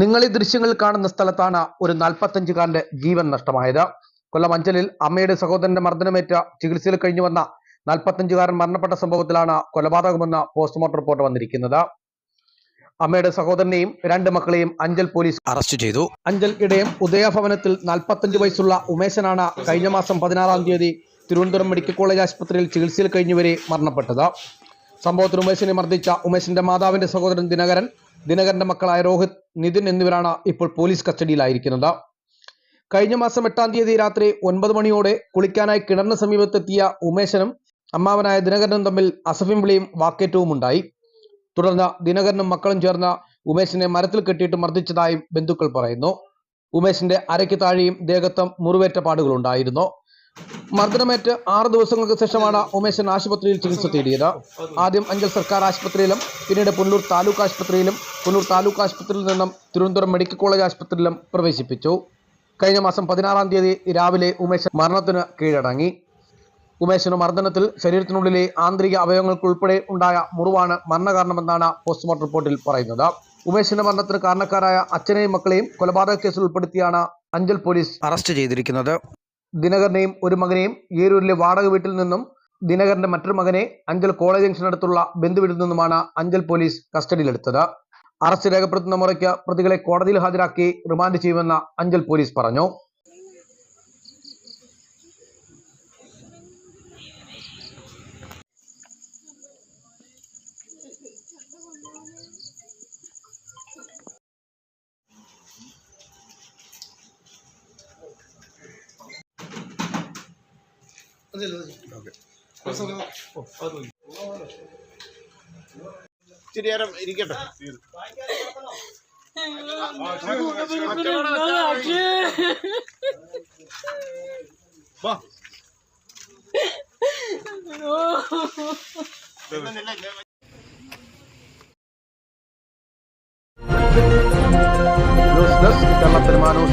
നിങ്ങൾ ഈ ദൃശ്യങ്ങൾ കാണുന്ന സ്ഥലത്താണ് ഒരു നാൽപ്പത്തഞ്ചുകാരന്റെ ജീവൻ നഷ്ടമായത്. കൊല്ലം അഞ്ചലിൽ അമ്മയുടെ സഹോദരന്റെ മർദ്ദനമേറ്റ ചികിത്സയിൽ കഴിഞ്ഞു വന്ന നാൽപ്പത്തഞ്ചുകാരൻ മരണപ്പെട്ട സംഭവത്തിലാണ് കൊലപാതകമെന്ന പോസ്റ്റ്മോർട്ടം റിപ്പോർട്ട് വന്നിരിക്കുന്നത്. അമ്മയുടെ സഹോദരനെയും രണ്ട് മക്കളെയും അഞ്ചൽ പോലീസ് അറസ്റ്റ് ചെയ്തു. അഞ്ചൽ ഇടയം ഉദയഭവനത്തിൽ നാൽപ്പത്തഞ്ച് വയസ്സുള്ള ഉമേശനാണ് കഴിഞ്ഞ മാസം പതിനാറാം തീയതി തിരുവനന്തപുരം മെഡിക്കൽ കോളേജ് ആശുപത്രിയിൽ ചികിത്സയിൽ കഴിഞ്ഞുവരെ മരണപ്പെട്ടത്. സംഭവത്തിൽ ഉമേശിനെ മർദ്ദിച്ച ഉമേശിന്റെ മാതാവിന്റെ സഹോദരൻ ദിനകരൻ ദിനകരന്റെ മക്കളായ രോഹിത് നിതിൻ എന്നിവരാണ് ഇപ്പോൾ പോലീസ് കസ്റ്റഡിയിലായിരിക്കുന്നത്. കഴിഞ്ഞ മാസം എട്ടാം തീയതി രാത്രി ഒൻപത് മണിയോടെ കുളിക്കാനായി കിണറിന് സമീപത്തെത്തിയ ഉമേശനും അമ്മാവനായ ദിനകരനും തമ്മിൽ അസഫിം വിളിയും വാക്കേറ്റവും ഉണ്ടായി. തുടർന്ന് ദിനകരനും മക്കളും ചേർന്ന് ഉമേശിനെ മരത്തിൽ കെട്ടിയിട്ട് മർദ്ദിച്ചതായും ബന്ധുക്കൾ പറയുന്നു. ഉമേശിന്റെ അരയ്ക്ക് താഴെയും ദേഹത്തും മുറിവേറ്റ പാടുകളുണ്ടായിരുന്നു. മർദ്ദനമേറ്റ് ആറ് ദിവസങ്ങൾക്ക് ശേഷമാണ് ഉമേശൻ ആശുപത്രിയിൽ ചികിത്സ തേടിയത്. ആദ്യം അഞ്ചൽ സർക്കാർ ആശുപത്രിയിലും പിന്നീട് പുല്ലൂർ താലൂക്ക് ആശുപത്രിയിലും പുല്ലൂർ താലൂക്ക് ആശുപത്രിയിൽ നിന്നും തിരുവനന്തപുരം മെഡിക്കൽ കോളേജ് ആശുപത്രിയിലും പ്രവേശിപ്പിച്ചു. കഴിഞ്ഞ മാസം പതിനാറാം തീയതി രാവിലെ ഉമേശൻ മരണത്തിന് കീഴടങ്ങി. ഉമേശന് മർദ്ദനത്തിൽ ശരീരത്തിനുള്ളിലെ ആന്തരിക അവയവങ്ങൾക്കുൾപ്പെടെ ഉണ്ടായ മുറിവാണ് മരണകാരണമെന്നാണ് പോസ്റ്റ്മോർട്ടം റിപ്പോർട്ടിൽ പറയുന്നത്. ഉമേശിന്റെ മരണത്തിന് കാരണക്കാരായ അച്ഛനെയും മക്കളെയും കൊലപാതക കേസിൽ ഉൾപ്പെടുത്തിയാണ് അഞ്ചൽ പോലീസ് അറസ്റ്റ് ചെയ്തിരിക്കുന്നത്. ദിനകരനെയും ഒരു മകനെയും ഏരൂരിലെ വാടക വീട്ടിൽ നിന്നും ദിനകരന്റെ മറ്റൊരു മകനെ അഞ്ചൽ കോളേജ് ജംഗ്ഷനടുത്തുള്ള ബന്ധുവീട്ടിൽ നിന്നുമാണ് അഞ്ചൽ പോലീസ് കസ്റ്റഡിയിലെടുത്തത്. അറസ്റ്റ് രേഖപ്പെടുത്തുന്ന മുറയ്ക്ക് പ്രതികളെ കോടതിയിൽ ഹാജരാക്കി റിമാൻഡ് ചെയ്യുമെന്ന് അഞ്ചൽ പോലീസ് പറഞ്ഞു. ഇച്ചിരി നേരം ഇരിക്കട്ടെ. News desk Kerala Perumanoor